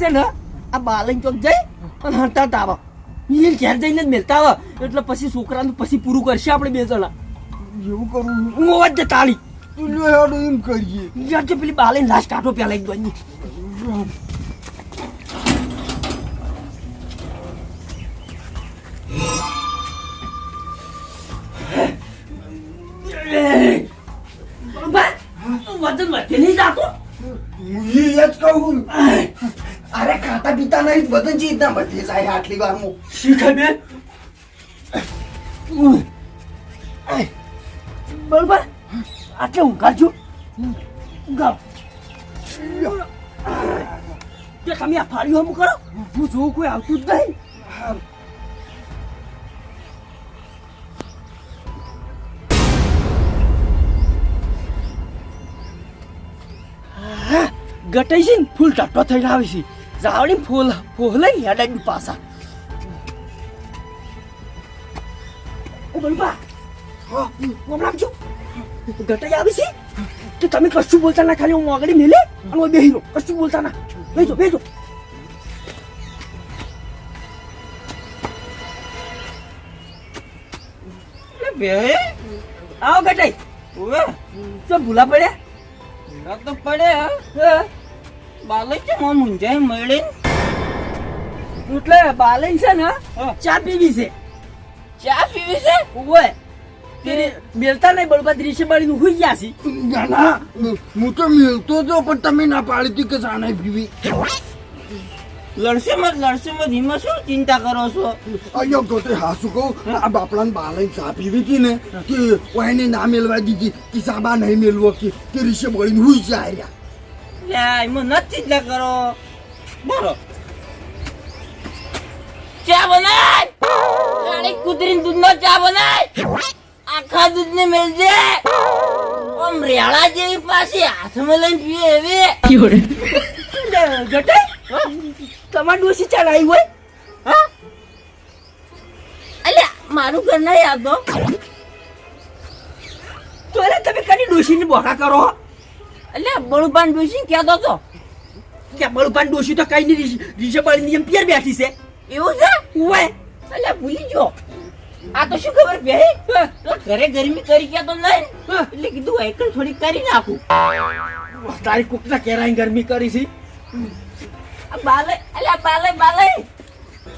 છે ને આ બાલન ચોક જઈ અને હંતા આવો એ ઘેર જઈને જ મેલતા આવે એટલે પછી છોકરાનું પછી પૂરું કરશે આપણે બે જણા. એવું કરું હું અવાજ દે તાળી. તું લ્યો હેડો એમ કરીએ. યાર જે પેલી બાલન લાશ કાઢો પેલા એક દોની વજન વધે નહીં જાતો. હું એ જ કહું અરે ખાતા પીતા નહીં વજન ચી રીતના બદલી જાય આટલી વારમાં. શીખે બે બરોબર. આટલે ઊંઘાડજો ઊંઘા કે તમે આ ફાળ્યું હમ કરો. હું જોઉં કોઈ આવતું જ નહીં. ગટાઈ છે ને, ફૂલ ટટ્ટો થઈને આવે છે. જાવડી ફૂલ ફૂલ હેડાઈ પાછા એ બલબા કોમ રાખજો ગટાઈ આવી છે તો તમે કશું બોલતા ના ખાલી હું આગળ મેલે અને હું બેહી કશું બોલતા ના બેજો બેજો બે આવો ગટાઈ ઓવે તો ભૂલા પડ્યા તો પડ્યા હા બાલે છે મો મુંજાઈ મળે એટલે બાલન છે ને. ચા પીવી છે. ચા પીવી છે? ઓય મેલતા નહીં બળબા દ્રીશે બાળીનું હુઈ ગયા છે. ના ના હું તો મિલતો હતો પણ તમે ના પાડી કે સાને પીવી. લડશે મત લડશે મત હિંમત શું ચિંતા કરો છો? અહીંયા તો હાસુ કહું? આ બાપલાને બાલાઈ ચા પીવી હતી ને કે કોઈને ના મેળવા દીધી કે સાબા નહીં મેળવો કે કે રીશે બળીને હુઈ જાય રહ્યા. લે એમાં નથી ચિંતા કરો બોલો ચા બનાય કાળી કૂતરીને દૂધનો ચા બનાય આખા દૂધને મેલજે આમ રેળા જેવી પાછી હાથમાં લઈને પીએ એવી ગટે તમાર ડોસી ચડાઈ હોય હા અલ્યા મારું ઘર નહીં આવતો તો અરે તમે કદી ડોસીને બોકા કરો અલ્યા બળુબાન ડોસી કહેતો તો કે બળપાન ડોસી તો કઈ નહીં બાળીની એમ પિયર બેઠી છે. એવું છે? ઓય અલ્યા ભૂલી જો આ તો શું ખબર બે? ઘરે ગરમી કરી ગયા તો નહીં એટલે કીધું એકલ થોડી કરી નાખું. તારી કુકના કેરાઈ ગરમી કરી છે. આ બાલે અલ્યા બાલે બાલે.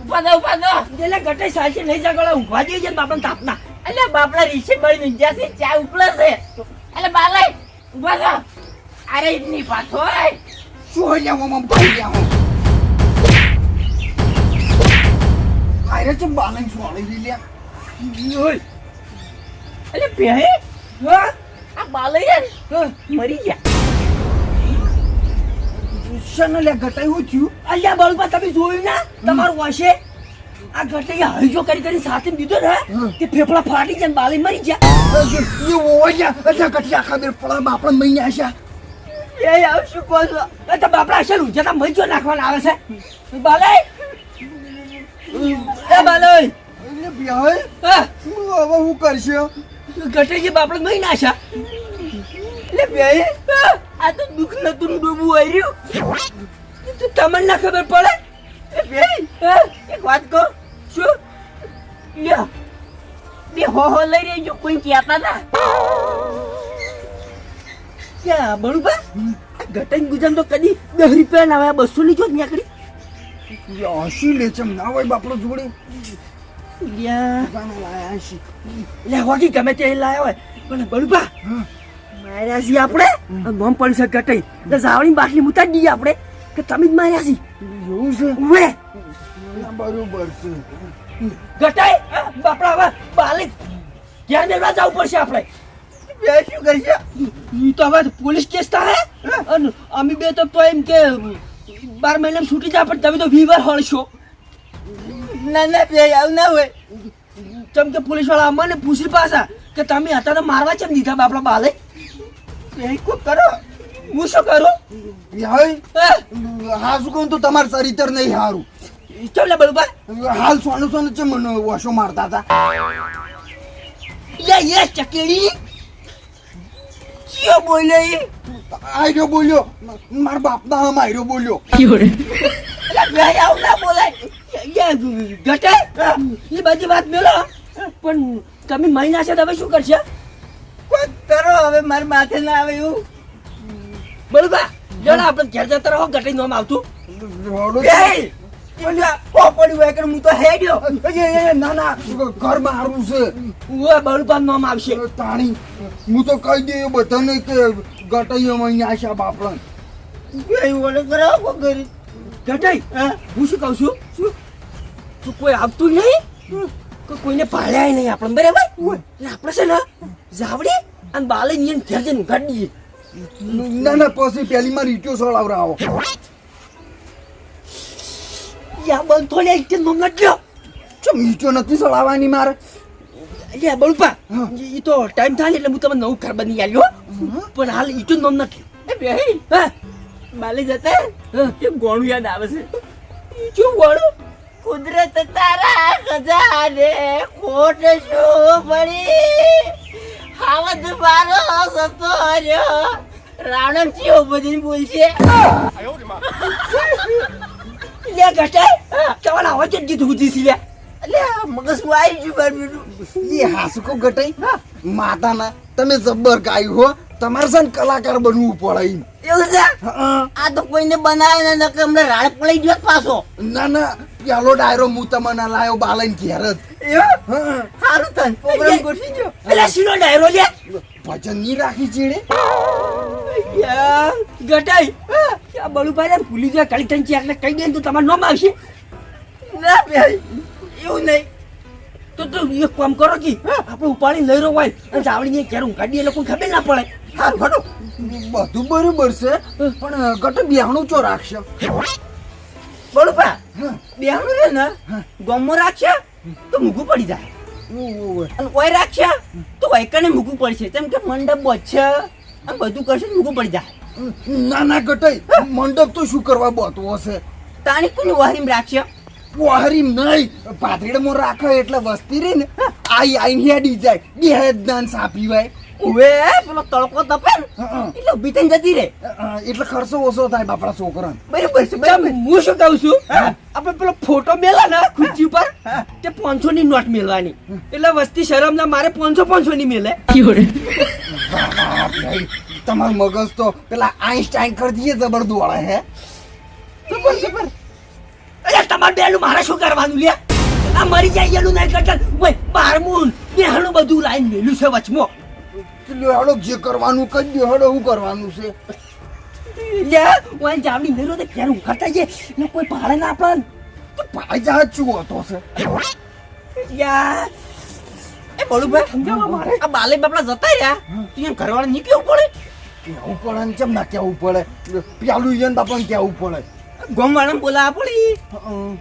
ઊભા દો ઊભા દો એટલે ગટે સાચી નહીં જગડા ઊભા જઈએ છે બાપન તાપના અલ્યા બાપડા રીસે બળી ઊંઝા છે ચા ઉપલે છે. એટલે બાલે ઊભા દો અરે ઇતની પાછો શું હોય ગયા હું ભાઈ ગયા હું. આયરે તું બાલન શું હળી લ્યા? અલ્યા બે હા? આ બાલે યાર હા. મરી ગયા. શેને લે ઘટાઈ હું થયું? અલ્યા બળપા તમે જોયું ના? તમારું વાશે આ ઘટાઈ હૈજો કરી કરી સાથે દીધો ને. તે ફેફડા ફાટી જાય બાલી મરી ગયા. એ ઓયા અચ્છા કટિયા ખાધર પડા બાપડા મહિને આશા એ આવ શું કહો છો? એ તો બાપડા છે રૂજતા મજો નાખવાના આવે છે. બાલાઈ એ બાલાઈ એટલે ભાઈ હા? હું હવે હું કરશે? ગટેજી બાપડા મહી નાશા એટલે બે આ તો દુઃખ નતું ડૂબું આવ્યું તો તમને ના ખબર પડે. એ બે એક વાત કહો શું? લ્યો. બે હો હો લઈ રહેજો કોઈ કહેતા ના ક્યાં બળુબા ગટેન ગુજામ તો કદી દસ રૂપિયા ના બસો ની જો નીકળી હસી લે છે ના હોય બાપડો જોડે. હોકી ગમે તે લાયા હોય. પણ બળુબા માર્યા છીએ આપણે નોમ પડી શકે જાવણી બાટલી મુતાડી દઈએ આપણે કે તમે જ માર્યા છીએ એવું છે? ઉવે. બરોબર છે. ગટાઈ બાપડા હવે બાલે. ઘેર મેળવા જવું પડશે આપણે બે શું કરશે? ઈ તો હવે પોલીસ કેસ તારે? અને અમે બે તો તો એમ કે બાર મહિના છૂટી જાય પણ તમે તો વીવર હળશો. ના ના બે આવું ના હોય. ચમ કે પોલીસવાળા અમને પૂછી પાછા કે તમે હતા તો મારવા ચમ દીધા બાપડા બાલે? એ કોક કરો. હું શું કરું? હવે હા? શું કહું તો તમારું ચરિત્ર નહીં સારું ચમ લે બરોબર હાલ સોનું સોનું છે મને વોશો મારતા હતા? લે યે ચકેડી. ચિયો બોલ્યો એ આયરો બોલ્યો મારા બાપના હમ આયરો બોલ્યો એટલે આવું ના બોલાય ઘટાય એ બધી વાત મેલો પણ તમે મહિના છે તો હવે શું કરશે કોઈ કરો હવે મારા માથે ના આવે એવું બરોબર જણા આપણે ઘેર જતા રહો ઘટાઈ નોમ આવતું હું તો હેડ્યો. ના ના ઘર મારું છે. નામ આવશે. તાણી હું તો કહી દે બધાને કે ગટાઈ અમે આશા એવું ઘટાઈ હા. હું શું કહું છું? શું? તું કોઈ આવતું નહીં? કોઈને પાડ્યા નહીં આપણે બરાબર? આપણે છે ને જાવડી અને બાલે નિયન ઘેર જઈને ઉઘાડી દઈએ. ના ના પછી પેલી માં રીટ્યો સળાવરાવો યા બંધ થોડી એક નોમ નથી ચમ રીટ્યો નથી સળાવવાની મારે? લે બળપા હા. ઈ તો ટાઈમ થાય એટલે હું તમને નવું ઘર બની આલ્યો પણ હાલ ઈ તો નોમ નથી એ બેહી. હા. બાલે જતા. હા. એ ગોણું યાદ આવે છે? ઈ જો વાળું કુદરત તારા ખજાને ખોટ શું પડી? હાવદ મારો સતો રહ્યો. રાવણ ચિયો બધી બોલશે. લે ઘટાય તમારા અવાજ જ ગીત સી લે એટલે મગજમાં આવી ગયું બાર બેઠું એ હાસુકો ગટાઈ માતાના તમે જબ્બર ગાયું હો. તમારે છે કલાકાર બનવું પડે. એવું છે? આ તો કોઈને બનાવે ને હમણાં રાડ પડી ગયો પાછો. ના ના પેલો ડાયરો હું તમને લાયો બાલન ઘેર જ. સારું તને પ્રોગ્રામ ગોઠવી ગયો એટલે સીનો ડાયરો લે. ભજનની રાખી ચીડે. ઘટાય. આ બળુભાઈ ને ભૂલી જાય કાળી તને એટલે કહી દે તો તમારું નામ આવશે. ના ભાઈ એવું નહીં. તો તો એક કામ કરો કે આપણે ઉપાડી લઈ રહ્યો હોય અને ચાવડીને ક્યારે ઉગાડીએ લોકો ખબર ના પડે. હા ઘટો બધું બરોબર છે પણ ઘટો બિહાણું ચો રાખશે? બળુપા બિહાણું છે ને ગમો રાખશે તો મૂકું પડી જાય. અને કોઈ રાખશે તો વૈકણે મૂકવું પડશે? કેમ કે મંડપ બચશે અને બધું કરશે ને મૂકું પડી જાય. ના ના ગટાઈ મંડપ તો શું કરવા બતો હશે? તાણી કોને વાહરીમ રાખશે? વાહરીમ નહીં પાથરીડમાં રાખે એટલે વસ્તી રહી ને આઈ આઈ હેડી જાય. બે દાન સાપી હોય ઓવે પેલો તડકો તપે એટલે ઊભી થઈને જતી રે એટલે ખર્ચો ઓછો થાય બાપડા છોકરા બરાબર છે બરાબર. હું શું કહું છું? આપણે પેલો ફોટો મેલા ને ખુરશી ઉપર? તે પાંચસો ની નોટ મેલવાની. એટલે વસ્તી શરમ ના મારે પાંચસો પાંચસો ની મેલે તમારું મગજ તો પેલા આઈન્સ્ટાઈન કરી દઈએ જબર વાળા હે? જબર જબર. અરે તમારે બેનું મારે શું કરવાનું લે આ મરી જાય એનું નહીં કરતા ઓય બારમું બેહણું બધું લાઈન મેલું છે વચમાં. લ્યો હેડો જે કરવાનું કહી દે હેડો શું કરવાનું છે? લે ઓય જામડી મેલો તે ઘેર ઉખાતા છે ને કોઈ ભાડે ના આપણ. તો ભાઈ જા ચૂ હતો છે? યા આ બાલે બાપડા જતા રહ્યા. તું ઘરવાળા પડે? કેવું પડે ને કેમ ના કેવું પડે? પેલું ઈયન બાપાને કેવું પડે? ગમવાળાને બોલાવવા પડી હં.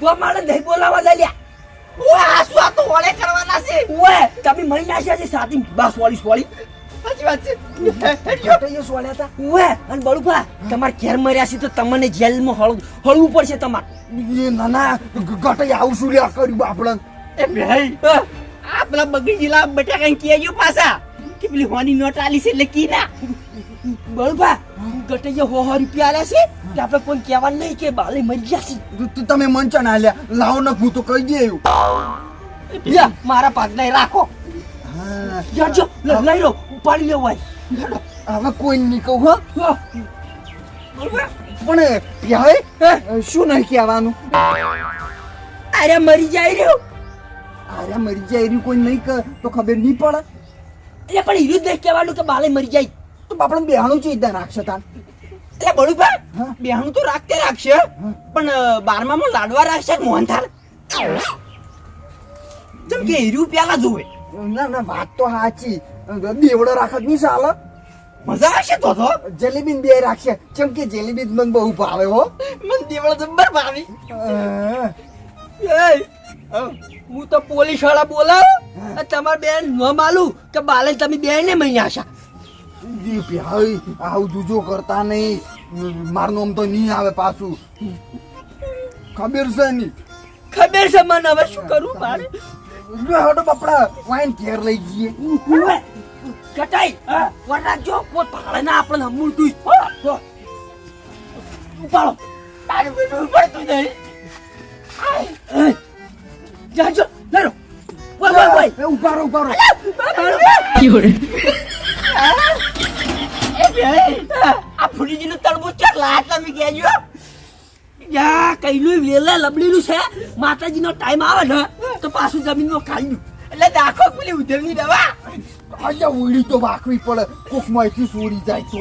ગોમાળે નહીં બોલાવા દે લ્યા. ઓય આ શું આ તો ઓળે કરવાના છે? ઓય તમે મરી નાખ્યા છે સાથી બસ વાળી સોળી. સાચી વાત છે. તમારે ઘેર મર્યા છે તો તમને જેલમાં હળ હળવું પડશે તમારે. ના ના. ગટાઈ આવું શું લ્યા કર્યું બાપડા એ ભાઈ આ પેલા બગડી કેજો પાછા? કે પેલી હોની નોટ આલી છે એટલે કી ના? બળભા ગટૈયા હો હો રૂપિયા આલ્યા છે? કે આપણે કોઈ કહેવા નહીં કે બાલે મરી ગયા છે. તું- તમે મંચન આલ્યા. લાવો ન હું તો કહી દે એવું. લ્યા, મારા પાકને રાખો. યાર જો લઈ લો ઉપાડી લો ભાઈ. હવે કોઈ નહીં કહું હો. હા. પણ પ્યાય શું નહીં કહેવાનું? અરે મરી જાય રહ્યો. અરે મરી જાય એવી કોઈ નહીં કહે તો ખબર નહીં પડે. એટલે પણ હીરું જ નહીં કહેવાનું કે બાલે મરી જાય. તો આપણે બેહાણું છે એકદમ રાખશે તાર એટલે બળુભા બેહાણું તો રાખતે રાખશે પણ બારમામાં લાડવા રાખશે મોહન થાર જેમ કે હીરું પેલા જોવે ના ના વાત તો સાચી દેવડો રાખત નહીં ચાલે મજા આવશે તો તો. જલેબી બે રાખશે. કેમ કે જલેબી મને બહુ ભાવે હો. મને દેવડો જબ્બર ભાવી. હા. હું તો પોલીસવાળા બોલાવ તમાર બેન ન માલું કે બાલે તમે બેન ને મહી આશા ભાઈ આવું જુજો કરતા નહીં. મારું નામ તો નહીં આવે પાછું. ખબર છે નહીં ખબર છે મને હવે શું કરું મારે? હેડો બાપડા વાઈન ઘેર લઈ જઈએ. કટાઈ વરરાજો કોઈ ભાડે ના આપણને હમું તું ઉપાડો. તારું બધું પડતું નહીં. જાજો લેરો ઓય ઓય ઓય ઊભા રહો ઊભા રહો. એ ભાઈ આ ફૂલીજીનું તરબૂચ ચાર લાત તમે કહેજો યા કઈનું વેલા લબડીનું છે. માતાજીનો ટાઈમ આવે ને તો પાછું જમીનમાં ખાઈ એટલે દાખો પેલી ઉધરની દવા. અહીંયા ઉડી તો વાકવી પડે. કોકમાંથી ચોરી જાય તો.